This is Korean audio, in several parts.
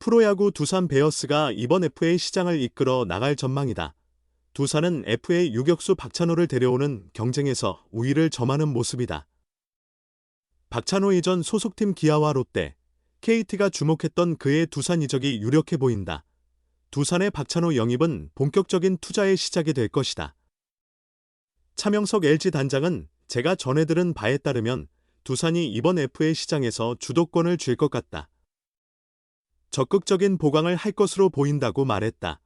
프로야구 두산 베어스가 이번 FA 시장을 이끌어 나갈 전망이다. 두산은 FA 유격수 박찬호를 데려오는 경쟁에서 우위를 점하는 모습이다. 박찬호 이전 소속팀 기아와 롯데, KT가 주목했던 그의 두산 이적이 유력해 보인다. 두산의 박찬호 영입은 본격적인 투자의 시작이 될 것이다. 차명석 LG 단장은 제가 전해 들은 바에 따르면 두산이 이번 FA 시장에서 주도권을 쥘 것 같다. 적극적인 보강을 할 것으로 보인다고 말했다.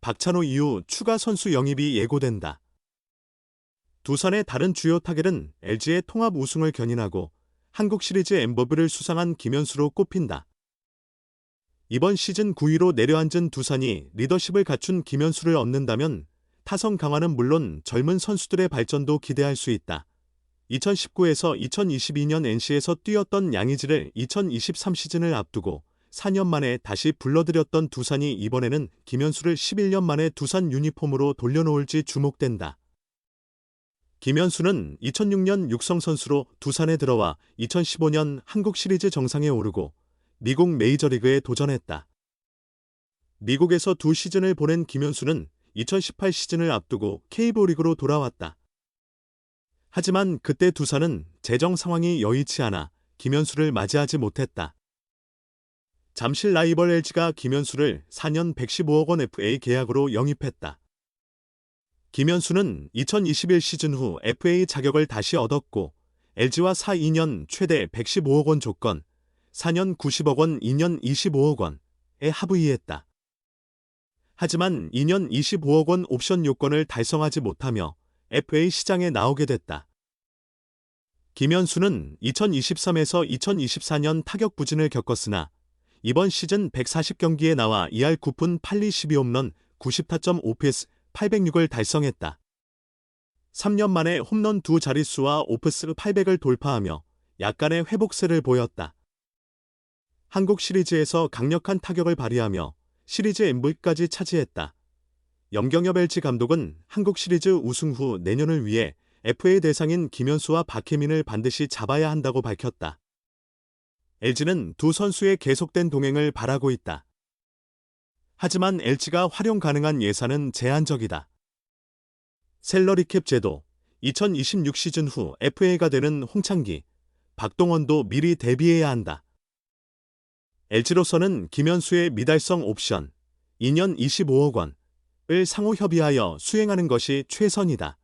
박찬호 이후 추가 선수 영입이 예고된다. 두산의 다른 주요 타겟은 LG의 통합 우승을 견인하고 한국 시리즈 엠버브를 수상한 김현수로 꼽힌다. 이번 시즌 9위로 내려앉은 두산이 리더십을 갖춘 김현수를 얻는다면 타성 강화는 물론 젊은 선수들의 발전도 기대할 수 있다. 2019에서 2022년 NC에서 뛰었던 양의지를 2023 시즌을 앞두고 4년 만에 다시 불러들였던 두산이 이번에는 김현수를 11년 만에 두산 유니폼으로 돌려놓을지 주목된다. 김현수는 2006년 육성 선수로 두산에 들어와 2015년 한국 시리즈 정상에 오르고 미국 메이저리그에 도전했다. 미국에서 두 시즌을 보낸 김현수는 2018 시즌을 앞두고 KBO 리그로 돌아왔다. 하지만 그때 두산은 재정 상황이 여의치 않아 김현수를 맞이하지 못했다. 잠실 라이벌 LG가 김현수를 4년 115억 원 FA 계약으로 영입했다. 김현수는 2021 시즌 후 FA 자격을 다시 얻었고 LG와 4, 2년 최대 115억 원 조건, 4년 90억 원, 2년 25억 원에 합의했다. 하지만 2년 25억 원 옵션 요건을 달성하지 못하며 FA 시장에 나오게 됐다. 김현수는 2023에서 2024년 타격 부진을 겪었으나 이번 시즌 140경기에 나와 2할 9푼 8리 12홈런 90타점 OPS 806을 달성했다. 3년 만에 홈런 두 자릿수와 오프스 800을 돌파하며 약간의 회복세를 보였다. 한국 시리즈에서 강력한 타격을 발휘하며 시리즈 MVP까지 차지했다. 염경엽 LG 감독은 한국 시리즈 우승 후 내년을 위해 FA 대상인 김현수와 박혜민을 반드시 잡아야 한다고 밝혔다. LG는 두 선수의 계속된 동행을 바라고 있다. 하지만 LG가 활용 가능한 예산은 제한적이다. 셀러리캡 제도, 2026 시즌 후 FA가 되는 홍창기, 박동원도 미리 대비해야 한다. LG로서는 김현수의 미달성 옵션 2년 25억 원을 상호 협의하여 수행하는 것이 최선이다.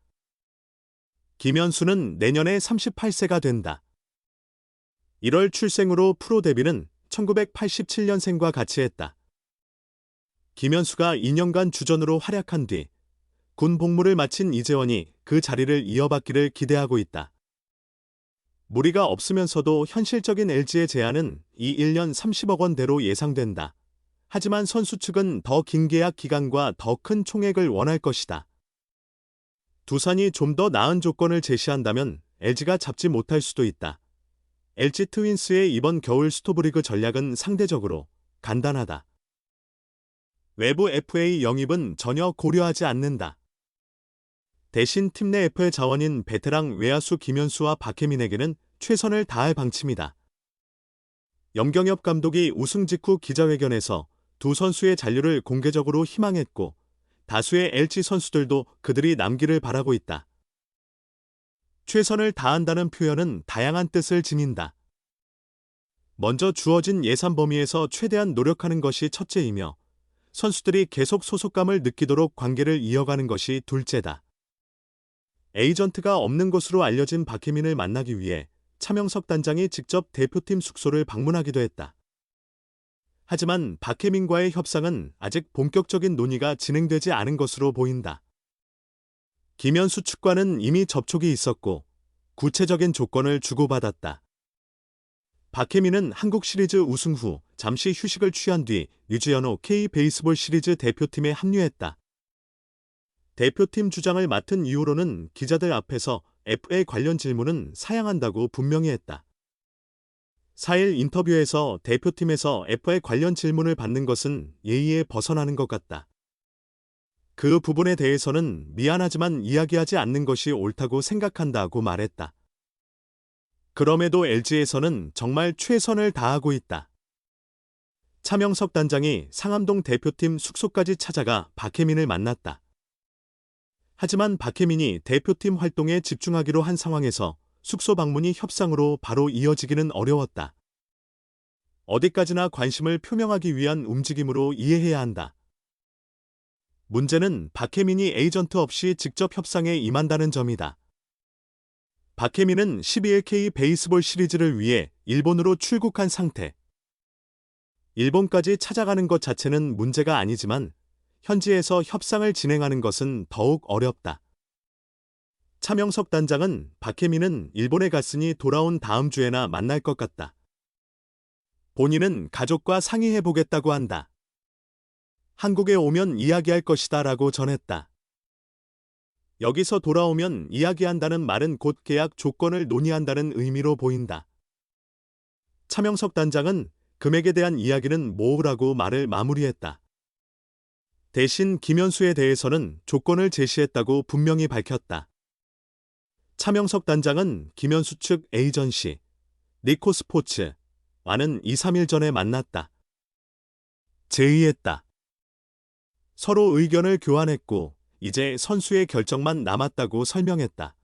김현수는 내년에 38세가 된다. 1월 출생으로 프로 데뷔는 1987년생과 같이 했다. 김현수가 2년간 주전으로 활약한 뒤 군 복무를 마친 이재원이 그 자리를 이어받기를 기대하고 있다. 무리가 없으면서도 현실적인 LG의 제안은 이 1년 30억 원대로 예상된다. 하지만 선수 측은 더 긴 계약 기간과 더 큰 총액을 원할 것이다. 두산이 좀 더 나은 조건을 제시한다면 LG가 잡지 못할 수도 있다. LG 트윈스의 이번 겨울 스토브리그 전략은 상대적으로 간단하다. 외부 FA 영입은 전혀 고려하지 않는다. 대신 팀 내 FA 자원인 베테랑 외야수 김현수와 박혜민에게는 최선을 다할 방침이다. 염경엽 감독이 우승 직후 기자회견에서 두 선수의 잔류를 공개적으로 희망했고 다수의 LG 선수들도 그들이 남기를 바라고 있다. 최선을 다한다는 표현은 다양한 뜻을 지닌다. 먼저 주어진 예산 범위에서 최대한 노력하는 것이 첫째이며 선수들이 계속 소속감을 느끼도록 관계를 이어가는 것이 둘째다. 에이전트가 없는 것으로 알려진 박혜민을 만나기 위해 차명석 단장이 직접 대표팀 숙소를 방문하기도 했다. 하지만 박혜민과의 협상은 아직 본격적인 논의가 진행되지 않은 것으로 보인다. 김현수 측과는 이미 접촉이 있었고 구체적인 조건을 주고받았다. 박혜민은 한국 시리즈 우승 후 잠시 휴식을 취한 뒤 류지현호 K 베이스볼 시리즈 대표팀에 합류했다. 대표팀 주장을 맡은 이후로는 기자들 앞에서 FA 관련 질문은 사양한다고 분명히 했다. 4일 인터뷰에서 대표팀에서 FA 관련 질문을 받는 것은 예의에 벗어나는 것 같다. 그 부분에 대해서는 미안하지만 이야기하지 않는 것이 옳다고 생각한다고 말했다. 그럼에도 LG에서는 정말 최선을 다하고 있다. 차명석 단장이 상암동 대표팀 숙소까지 찾아가 박혜민을 만났다. 하지만 박혜민이 대표팀 활동에 집중하기로 한 상황에서 숙소 방문이 협상으로 바로 이어지기는 어려웠다. 어디까지나 관심을 표명하기 위한 움직임으로 이해해야 한다. 문제는 박혜민이 에이전트 없이 직접 협상에 임한다는 점이다. 박혜민은 12LK 베이스볼 시리즈를 위해 일본으로 출국한 상태. 일본까지 찾아가는 것 자체는 문제가 아니지만 현지에서 협상을 진행하는 것은 더욱 어렵다. 차명석 단장은 박혜민은 일본에 갔으니 돌아온 다음 주에나 만날 것 같다. 본인은 가족과 상의해보겠다고 한다. 한국에 오면 이야기할 것이다 라고 전했다. 여기서 돌아오면 이야기한다는 말은 곧 계약 조건을 논의한다는 의미로 보인다. 차명석 단장은 금액에 대한 이야기는 모으라고 말을 마무리했다. 대신 김현수에 대해서는 조건을 제시했다고 분명히 밝혔다. 차명석 단장은 김현수 측 에이전시, 니코스포츠, 와는 2, 3일 전에 만났다. 제의했다. 서로 의견을 교환했고 이제 선수의 결정만 남았다고 설명했다.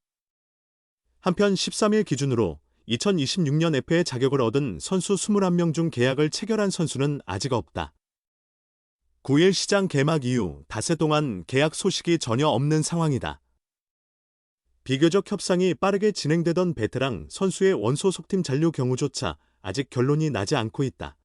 한편 13일 기준으로 2026년 FA 자격을 얻은 선수 21명 중 계약을 체결한 선수는 아직 없다. 9일 시장 개막 이후 닷새 동안 계약 소식이 전혀 없는 상황이다. 비교적 협상이 빠르게 진행되던 베테랑 선수의 원소 속팀 잔류 경우조차 아직 결론이 나지 않고 있다.